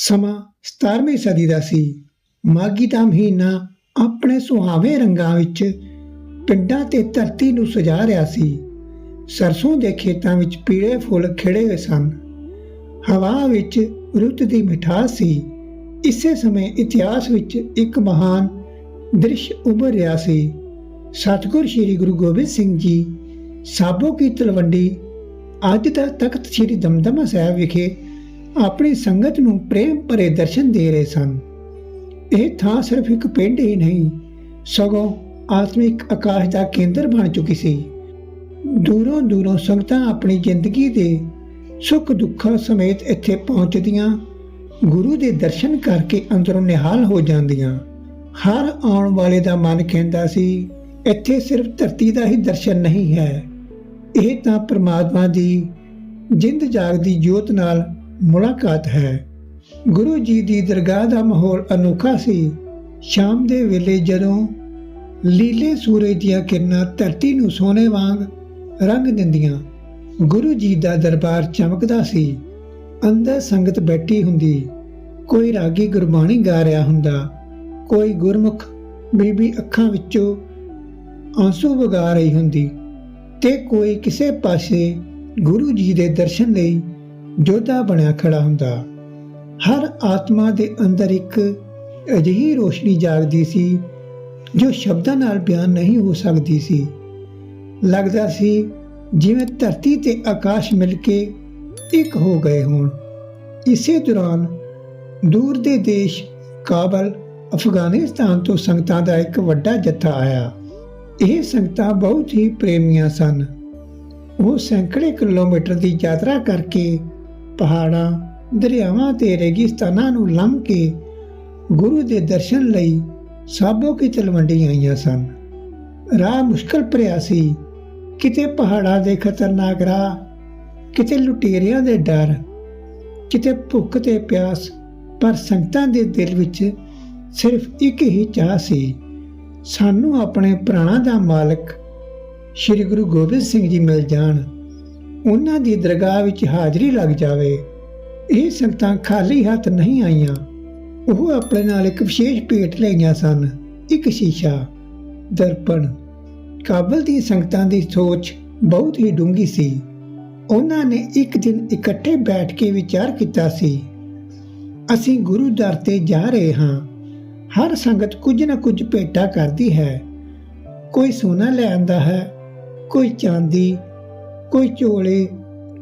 ਸਮਾਂ 17ਵੀਂ ਸਦੀ ਦਾ ਸੀ। ਮਾਘੀ ਦਾ ਮਹੀਨਾ ਆਪਣੇ ਸੁਹਾਵੇਂ ਰੰਗਾਂ ਵਿੱਚ ਪਿੰਡਾਂ ਤੇ ਧਰਤੀ ਨੂੰ ਸਜਾ ਰਿਹਾ ਸੀ। ਸਰਸੋਂ ਦੇ ਖੇਤਾਂ ਵਿੱਚ ਪੀਲੇ ਫੁੱਲ ਖਿੜੇ ਹੋਏ ਸਨ। ਹਵਾ ਵਿੱਚ ਰੁੱਤ ਦੀ ਮਿਠਾਸ ਸੀ। ਇਸੇ ਸਮੇਂ ਇਤਿਹਾਸ ਵਿੱਚ ਇੱਕ ਮਹਾਨ ਦ੍ਰਿਸ਼ ਉਭਰ ਰਿਹਾ ਸੀ। ਸਤਿਗੁਰ ਸ੍ਰੀ ਗੁਰੂ ਗੋਬਿੰਦ ਸਿੰਘ ਜੀ ਸਾਬੋ ਕੀ ਤਲਵੰਡੀ ਅੱਜ ਦਾ ਤਖਤ ਸ੍ਰੀ ਦਮਦਮਾ ਸਾਹਿਬ ਵਿਖੇ ਆਪਣੀ ਸੰਗਤ ਨੂੰ ਪ੍ਰੇਮ ਭਰੇ ਦਰਸ਼ਨ ਦੇ ਰਹੇ ਸਨ। ਇਹ ਥਾਂ ਸਿਰਫ ਇੱਕ ਪਿੰਡ ਹੀ ਨਹੀਂ, ਸਗੋਂ ਆਤਮਿਕ ਆਕਾਸ਼ ਦਾ ਕੇਂਦਰ ਬਣ ਚੁੱਕੀ ਸੀ। ਦੂਰੋਂ ਦੂਰੋਂ ਸੰਗਤਾਂ ਆਪਣੀ ਜ਼ਿੰਦਗੀ ਦੇ ਸੁੱਖ ਦੁੱਖਾਂ ਸਮੇਤ ਇੱਥੇ ਪਹੁੰਚਦੀਆਂ ਗੁਰੂ ਦੇ ਦਰਸ਼ਨ ਕਰਕੇ ਅੰਦਰੋਂ ਨਿਹਾਲ ਹੋ ਜਾਂਦੀਆਂ। ਹਰ ਆਉਣ ਵਾਲੇ ਦਾ ਮਨ ਕਹਿੰਦਾ ਸੀ, ਇੱਥੇ ਸਿਰਫ ਧਰਤੀ ਦਾ ਹੀ ਦਰਸ਼ਨ ਨਹੀਂ ਹੈ। ਇਹ ਤਾਂ ਪ੍ਰਮਾਤਮਾ ਦੀ ਜਿੰਦ ਜਾਗਦੀ ਜੋਤ ਨਾਲ ਮੁਲਾਕਾਤ ਹੈ। ਗੁਰੂ ਜੀ ਦੀ ਦਰਗਾਹ ਦਾ ਮਾਹੌਲ ਅਨੋਖਾ ਸੀ। ਸ਼ਾਮ ਦੇ ਵੇਲੇ ਜਦੋਂ ਲੀਲੇ ਸੂਰਜ ਦੀਆਂ ਕਿਰਨਾਂ ਧਰਤੀ ਨੂੰ ਸੋਨੇ ਵਾਂਗ ਰੰਗ ਦਿੰਦੀਆਂ, ਗੁਰੂ ਜੀ ਦਾ ਦਰਬਾਰ ਚਮਕਦਾ ਸੀ। ਅੰਦਰ ਸੰਗਤ ਬੈਠੀ ਹੁੰਦੀ, ਕੋਈ ਰਾਗੀ ਗੁਰਬਾਣੀ ਗਾ ਰਿਹਾ ਹੁੰਦਾ, ਕੋਈ ਗੁਰਮੁਖ ਬੀਬੀ ਅੱਖਾਂ ਵਿੱਚੋਂ ਆਂਸੂ ਵਗਾ ਰਹੀ ਹੁੰਦੀ ਤੇ ਕੋਈ ਕਿਸੇ ਪਾਸੇ ਗੁਰੂ ਜੀ ਦੇ ਦਰਸ਼ਨ ਲਈ ਜੋਧਾ ਬਣਿਆ ਖੜਾ ਹੁੰਦਾ। ਹਰ ਆਤਮਾ ਦੇ ਅੰਦਰ ਇੱਕ ਅਜਿਹੀ ਰੋਸ਼ਨੀ ਜਾਗਦੀ ਸੀ, ਜੋ ਸ਼ਬਦਾਂ ਨਾਲ ਬਿਆਨ ਨਹੀਂ ਹੋ ਸਕਦੀ ਸੀ। ਲੱਗਦਾ ਸੀ ਜਿਵੇਂ ਧਰਤੀ ਤੇ ਆਕਾਸ਼ ਮਿਲ ਕੇ ਇੱਕ ਹੋ ਗਏ ਹੋਣ। ਇਸੇ ਦੌਰਾਨ ਦੂਰ ਦੇ ਦੇਸ਼ ਕਾਬਲ ਅਫਗਾਨਿਸਤਾਨ ਤੋਂ ਸੰਗਤਾਂ ਦਾ ਇੱਕ ਵੱਡਾ ਜੱਥਾ ਆਇਆ। ਇਹ ਸੰਗਤਾਂ ਬਹੁਤ ਹੀ ਪ੍ਰੇਮੀਆਂ ਸਨ। ਉਹ ਸੈਂਕੜੇ ਕਿਲੋਮੀਟਰ ਦੀ ਯਾਤਰਾ ਕਰਕੇ ਪਹਾੜਾਂ, ਦਰਿਆਵਾਂ ਤੇ ਰੇਗਿਸਤਾਨਾਂ ਨੂੰ ਲੰਘ ਕੇ ਗੁਰੂ ਦੇ ਦਰਸ਼ਨ ਲਈ ਸਾਬੋ ਕੀ ਤਲਵੰਡੀ ਆਈਆਂ ਸਨ। ਰਾਹ ਮੁਸ਼ਕਲ ਭਰਿਆ ਸੀ। ਕਿਤੇ ਪਹਾੜਾਂ ਦੇ ਖਤਰਨਾਕ ਰਾਹ, ਕਿਤੇ ਲੁਟੇਰਿਆਂ ਦੇ ਡਰ, ਕਿਤੇ ਭੁੱਖ ਤੇ ਪਿਆਸ, ਪਰ ਸੰਗਤਾਂ ਦੇ ਦਿਲ ਵਿੱਚ ਸਿਰਫ ਇੱਕ ਹੀ ਚਾਹ ਸੀ। ਸਾਨੂੰ ਆਪਣੇ ਪ੍ਰਾਣਾਂ ਦਾ ਮਾਲਕ ਸ੍ਰੀ ਗੁਰੂ ਗੋਬਿੰਦ ਸਿੰਘ ਜੀ ਮਿਲ ਜਾਣ। ਉਹਨਾਂ ਦੀ ਦਰਗਾਹ ਵਿੱਚ ਹਾਜ਼ਰੀ ਲੱਗ ਜਾਵੇ। ਇਹ ਸੰਗਤਾਂ ਖਾਲੀ ਹੱਥ ਨਹੀਂ ਆਈਆਂ। ਉਹ ਆਪਣੇ ਨਾਲ ਇੱਕ ਵਿਸ਼ੇਸ਼ ਭੇਟ ਲਈਆਂ ਸਨ। ਇੱਕ ਸ਼ੀਸ਼ਾ, ਦਰਪਣ। ਕਾਬਲ ਦੀ ਸੰਗਤਾਂ ਦੀ ਸੋਚ ਬਹੁਤ ਹੀ ਡੂੰਗੀ ਸੀ। ਉਹਨਾਂ ਨੇ ਇੱਕ ਦਿਨ ਇਕੱਠੇ ਬੈਠ ਕੇ ਵਿਚਾਰ ਕੀਤਾ ਸੀ। ਅਸੀਂ ਗੁਰੂ ਦਰ ਤੇ ਜਾ ਰਹੇ ਹਾਂ। ਹਰ ਸੰਗਤ ਕੁਝ ਨਾ ਕੁਝ ਭੇਟਾ ਕਰਦੀ ਹੈ। ਕੋਈ ਸੋਨਾ ਲੈ ਆਂਦਾ ਹੈ, ਕੋਈ ਚਾਂਦੀ ਕੋਈ ਝੋਲੇ,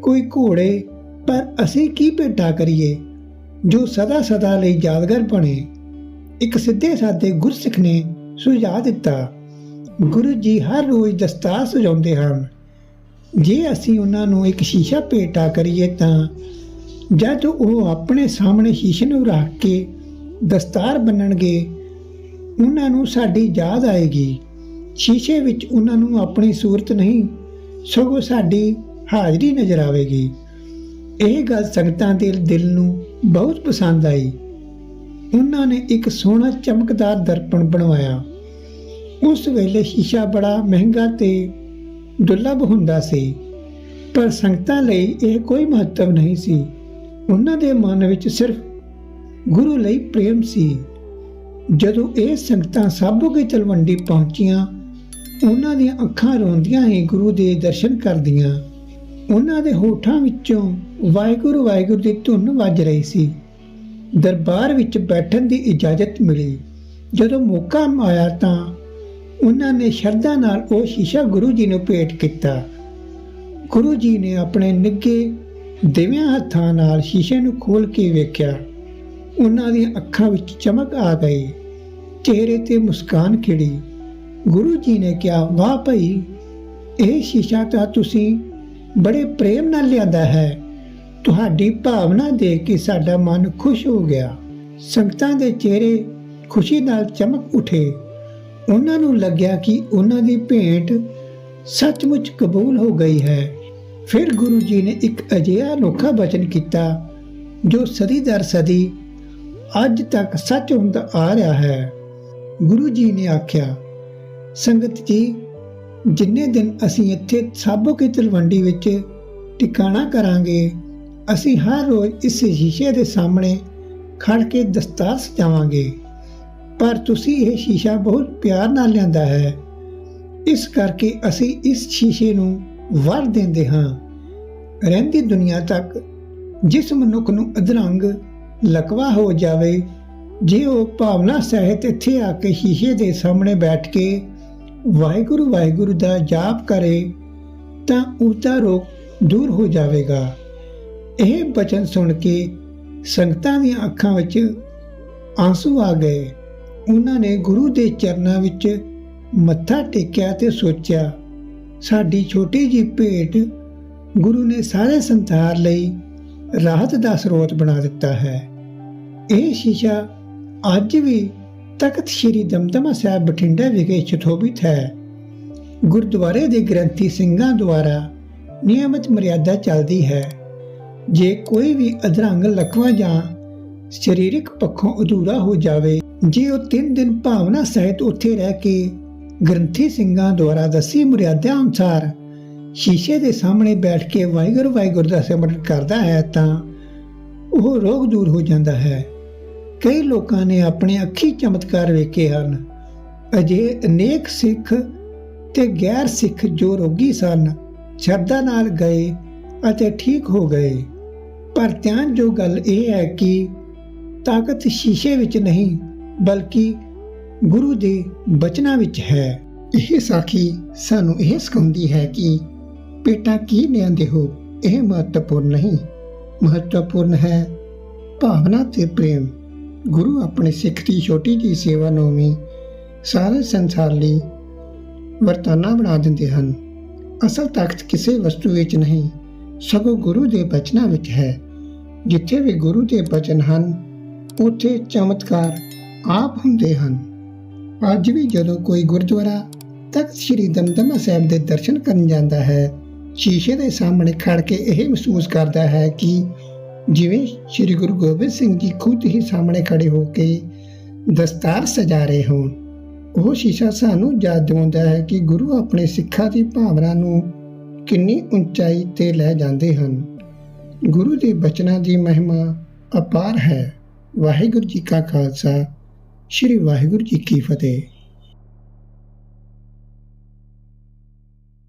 ਕੋਈ ਘੋੜੇ, ਪਰ ਅਸੀਂ ਕੀ ਭੇਟਾ ਕਰੀਏ, ਜੋ ਸਦਾ ਸਦਾ ਲਈ ਯਾਦਗਾਰ ਬਣੇ। ਇੱਕ ਸਿੱਧੇ ਸਾਦੇ ਗੁਰਸਿੱਖ ਨੇ ਸੁਝਾਅ ਦਿੱਤਾ, ਗੁਰੂ ਜੀ ਹਰ ਰੋਜ਼ ਦਸਤਾਰ ਸਜਾਉਂਦੇ ਹਨ। ਜੇ ਅਸੀਂ ਉਹਨਾਂ ਨੂੰ ਇੱਕ ਸ਼ੀਸ਼ਾ ਭੇਟਾ ਕਰੀਏ ਤਾਂ ਜਦ ਉਹ ਆਪਣੇ ਸਾਹਮਣੇ ਸ਼ੀਸ਼ੇ ਨੂੰ ਰੱਖ ਕੇ ਦਸਤਾਰ ਬੰਨਣਗੇ, ਉਹਨਾਂ ਨੂੰ ਸਾਡੀ ਯਾਦ ਆਏਗੀ। ਸ਼ੀਸ਼ੇ ਵਿੱਚ ਉਹਨਾਂ ਨੂੰ ਆਪਣੀ ਸੂਰਤ ਨਹੀਂ ਸਗੋਂ ਸਾਡੀ ਹਾਜ਼ਰੀ ਨਜ਼ਰ ਆਵੇਗੀ। ਇਹ ਗੱਲ ਸੰਗਤਾਂ ਦੇ ਦਿਲ ਨੂੰ ਬਹੁਤ ਪਸੰਦ ਆਈ। ਉਹਨਾਂ ਨੇ ਇੱਕ ਸੋਹਣਾ ਚਮਕਦਾਰ ਦਰਪਣ ਬਣਵਾਇਆ। ਉਸ ਵੇਲੇ ਸ਼ੀਸ਼ਾ ਬੜਾ ਮਹਿੰਗਾ ਤੇ ਦੁਰਲੱਭ ਹੁੰਦਾ ਸੀ, ਪਰ ਸੰਗਤਾਂ ਲਈ ਇਹ ਕੋਈ ਮਹੱਤਵ ਨਹੀਂ ਸੀ। ਉਹਨਾਂ ਦੇ ਮਨ ਵਿੱਚ ਸਿਰਫ ਗੁਰੂ ਲਈ ਪ੍ਰੇਮ ਸੀ। ਜਦੋਂ ਇਹ ਸੰਗਤਾਂ ਸਾਬੋ ਕੀ ਤਲਵੰਡੀ ਪਹੁੰਚੀਆਂ ਉਹਨਾਂ ਦੀਆਂ ਅੱਖਾਂ ਰੋਂਦੀਆਂ ਹੀ ਗੁਰੂ ਦੇ ਦਰਸ਼ਨ ਕਰਦੀਆਂ। ਉਹਨਾਂ ਦੇ ਹੋਠਾਂ ਵਿੱਚੋਂ ਵਾਹਿਗੁਰੂ ਵਾਹਿਗੁਰੂ ਦੀ ਧੁਨ ਵੱਜ ਰਹੀ ਸੀ। ਦਰਬਾਰ ਵਿੱਚ ਬੈਠਣ ਦੀ ਇਜਾਜ਼ਤ ਮਿਲੀ। ਜਦੋਂ ਮੌਕਾ ਆਇਆ ਤਾਂ ਉਹਨਾਂ ਨੇ ਸ਼ਰਧਾ ਨਾਲ ਉਹ ਸ਼ੀਸ਼ਾ ਗੁਰੂ ਜੀ ਨੂੰ ਭੇਟ ਕੀਤਾ। ਗੁਰੂ ਜੀ ਨੇ ਆਪਣੇ ਨਿੱਘੇ, ਦਿਵਿਆਂ ਹੱਥਾਂ ਨਾਲ ਸ਼ੀਸ਼ੇ ਨੂੰ ਖੋਲ ਕੇ ਵੇਖਿਆ। ਉਹਨਾਂ ਦੀਆਂ ਅੱਖਾਂ ਵਿੱਚ ਚਮਕ ਆ ਗਈ। ਚਿਹਰੇ ਤੇ ਮੁਸਕਾਨ ਖਿੜੀ। ਗੁਰੂ ਜੀ ਨੇ ਕਿਹਾ, ਵਾਹ ਭਈ, ਇਹ ਸ਼ੀਸ਼ਾ ਤਾਂ ਤੁਸੀਂ ਬੜੇ ਪ੍ਰੇਮ ਨਾਲ ਲਿਆਂਦਾ ਹੈ। ਤੁਹਾਡੀ ਭਾਵਨਾ ਦੇਖ ਕੇ ਸਾਡਾ ਮਨ ਖੁਸ਼ ਹੋ ਗਿਆ। ਸੰਗਤਾਂ ਦੇ ਚਿਹਰੇ ਖੁਸ਼ੀ ਨਾਲ ਚਮਕ ਉਠੇ। ਉਹਨਾਂ ਨੂੰ ਲੱਗਿਆ ਕਿ ਉਹਨਾਂ ਦੀ ਭੇਂਟ ਸੱਚਮੁੱਚ ਕਬੂਲ ਹੋ ਗਈ ਹੈ। ਫਿਰ ਗੁਰੂ ਜੀ ਨੇ ਇੱਕ ਅਜਿਹਾ ਅਨੋਖਾ ਬਚਨ ਕੀਤਾ, ਜੋ ਸਦੀ ਦਰ ਸਦੀ ਅੱਜ ਤੱਕ ਸੱਚ ਹੁੰਦਾ ਆ ਰਿਹਾ ਹੈ। ਗੁਰੂ ਜੀ ਨੇ ਆਖਿਆ ਸੰਗਤ ਜੀ, ਜਿੰਨੇ ਦਿਨ ਅਸੀਂ ਇੱਥੇ ਸਾਬੋ ਕੀ ਤਲਵੰਡੀ ਵਿੱਚ ਟਿਕਾਣਾ ਕਰਾਂਗੇ, ਅਸੀਂ ਹਰ ਰੋਜ਼ ਇਸ ਸ਼ੀਸ਼ੇ ਦੇ ਸਾਹਮਣੇ ਖੜ ਕੇ ਦਸਤਾਰ ਸਜਾਵਾਂਗੇ। ਪਰ ਤੁਸੀਂ ਇਹ ਸ਼ੀਸ਼ਾ ਬਹੁਤ ਪਿਆਰ ਨਾਲ ਲਿਆਂਦਾ ਹੈ। ਇਸ ਕਰਕੇ ਅਸੀਂ ਇਸ ਸ਼ੀਸ਼ੇ ਨੂੰ ਵਰ ਦਿੰਦੇ ਹਾਂ। ਰਹਿੰਦੀ ਦੁਨੀਆ ਤੱਕ ਜਿਸ ਮਨੁੱਖ ਨੂੰ ਅਧਰੰਗ ਲਕਵਾ ਹੋ ਜਾਵੇ, ਜੇ ਉਹ ਭਾਵਨਾ ਸਹਿਤ ਇੱਥੇ ਆ ਕੇ ਸ਼ੀਸ਼ੇ ਦੇ ਸਾਹਮਣੇ ਬੈਠ ਕੇ ਵਾਹਿਗੁਰੂ ਵਾਹਿਗੁਰੂ ਦਾ ਜਾਪ ਕਰੇ ਤਾਂ ਉਸਦਾ ਰੋਗ ਦੂਰ ਹੋ ਜਾਵੇਗਾ। ਇਹ ਬਚਨ ਸੁਣ ਕੇ ਸੰਗਤਾਂ ਦੀਆਂ ਅੱਖਾਂ ਵਿੱਚ ਆਂਸੂ ਆ ਗਏ। ਉਹਨਾਂ ਨੇ ਗੁਰੂ ਦੇ ਚਰਨਾਂ ਵਿੱਚ ਮੱਥਾ ਟੇਕਿਆ ਤੇ ਸੋਚਿਆ, ਸਾਡੀ ਛੋਟੀ ਜਿਹੀ ਭੇਟ ਗੁਰੂ ਨੇ ਸਾਰੇ ਸੰਸਾਰ ਲਈ ਰਾਹਤ ਦਾ ਸਰੋਤ ਬਣਾ ਦਿੱਤਾ ਹੈ। ਇਹ ਸ਼ੀਸ਼ਾ ਅੱਜ ਵੀ ਤਖਤ ਸ੍ਰੀ ਦਮਦਮਾ ਸਾਹਿਬ ਬਠਿੰਡਾ ਵਿਖੇ ਸੁਸ਼ੋਭਿਤ ਹੈ। ਗੁਰਦੁਆਰੇ ਦੇ ਗ੍ਰੰਥੀ ਸਿੰਘਾਂ ਦੁਆਰਾ ਨਿਯਮਿਤ ਮਰਿਆਦਾ ਚੱਲਦੀ ਹੈ। ਜੇ ਕੋਈ ਵੀ ਅਧਰੰਗ ਲਕਵਾ ਜਾਂ ਸਰੀਰਕ ਪੱਖੋਂ ਅਧੂਰਾ ਹੋ ਜਾਵੇ, ਜੇ ਉਹ ਤਿੰਨ ਦਿਨ ਭਾਵਨਾ ਸਹਿਤ ਉੱਥੇ ਰਹਿ ਕੇ ਗ੍ਰੰਥੀ ਸਿੰਘਾਂ ਦੁਆਰਾ ਦੱਸੀ ਮਰਿਆਦਾ ਅਨੁਸਾਰ ਸ਼ੀਸ਼ੇ ਦੇ ਸਾਹਮਣੇ ਬੈਠ ਕੇ ਵਾਹਿਗੁਰੂ ਵਾਹਿਗੁਰੂ ਦਾ ਸਿਮਰਨ ਕਰਦਾ ਹੈ ਤਾਂ ਉਹ ਰੋਗ ਦੂਰ ਹੋ ਜਾਂਦਾ ਹੈ। ਕਈ ਲੋਕਾਂ ਨੇ ਆਪਣੇ ਅੱਖੀ ਚਮਤਕਾਰ ਵੇਖੇ ਹਨ। ਅਜੇ ਅਨੇਕ ਸਿੱਖ ਤੇ ਗੈਰ ਸਿੱਖ ਜੋ ਰੋਗੀ ਸਨ, ਸ਼ਰਧਾ ਨਾਲ ਗਏ ਅਤੇ ਠੀਕ ਹੋ ਗਏ। ਪਰ ਧਿਆਨ ਜੋ ਗੱਲ ਇਹ ਹੈ ਕਿ ਤਾਕਤ ਸ਼ੀਸ਼ੇ ਵਿੱਚ ਨਹੀਂ, ਬਲਕਿ ਗੁਰੂ ਦੇ ਬਚਨਾਂ ਵਿੱਚ ਹੈ। ਇਹ ਸਾਖੀ ਸਾਨੂੰ ਇਹ ਸਿਖਾਉਂਦੀ ਹੈ ਕਿ ਪੇਟਾ ਕੀ ਲਿਆਂਦੇ ਹੋ, ਇਹ ਮਹੱਤਵਪੂਰਨ ਨਹੀਂ। ਮਹੱਤਵਪੂਰਨ ਹੈ ਭਾਵਨਾ ਤੇ ਪ੍ਰੇਮ। ਗੁਰੂ ਆਪਣੇ ਸਿੱਖ ਦੀ ਛੋਟੀ ਜੀ ਸੇਵਾ ਨੂੰ ਵੀ ਸਾਰੇ ਸੰਸਾਰ ਲਈ ਵਰਤਾਨਾ ਬਣਾ ਦਿੰਦੇ ਹਨ। ਅਸਲ ਤਾਕਤ ਕਿਸੇ ਵਸਤੂ ਵਿੱਚ ਨਹੀਂ, ਸਗੋਂ ਗੁਰੂ ਦੇ ਬਚਨਾਂ ਵਿੱਚ ਹੈ। ਜਿੱਥੇ ਵੀ ਗੁਰੂ ਦੇ ਬਚਨ ਹਨ, ਉੱਥੇ ਚਮਤਕਾਰ ਆਪ ਹੁੰਦੇ ਹਨ। ਅੱਜ ਵੀ ਜਦੋਂ ਕੋਈ ਗੁਰਦੁਆਰਾ ਤਖਤ ਸ੍ਰੀ ਦਮਦਮਾ ਸਾਹਿਬ ਦੇ ਦਰਸ਼ਨ ਕਰਨ ਜਾਂਦਾ ਹੈ, ਸ਼ੀਸ਼ੇ ਦੇ ਸਾਹਮਣੇ ਖੜ ਕੇ ਇਹ ਮਹਿਸੂਸ ਕਰਦਾ ਹੈ ਕਿ ਜਿਵੇਂ ਸ੍ਰੀ ਗੁਰੂ ਗੋਬਿੰਦ ਸਿੰਘ ਜੀ ਖੁਦ ਹੀ ਸਾਹਮਣੇ ਖੜੇ ਹੋ ਕੇ ਦਸਤਾਰ ਸਜਾ ਰਹੇ ਹੋਣ, ਉਹ ਸ਼ੀਸ਼ਾ ਸਾਨੂੰ ਯਾਦ ਦਿਵਾਉਂਦਾ ਹੈ ਕਿ ਗੁਰੂ ਆਪਣੇ ਸਿੱਖਾਂ ਦੀ ਭਾਵਨਾ ਨੂੰ ਕਿੰਨੀ ਉਚਾਈ ਤੇ ਲੈ ਜਾਂਦੇ ਹਨ। ਗੁਰੂ ਦੇ ਬਚਨਾਂ ਦੀ ਮਹਿਮਾ ਅਪਾਰ ਹੈ। ਵਾਹਿਗੁਰੂ ਜੀ ਕਾ ਖਾਲਸਾ, ਸ੍ਰੀ ਵਾਹਿਗੁਰੂ ਜੀ ਕੀ ਫਤਿਹ।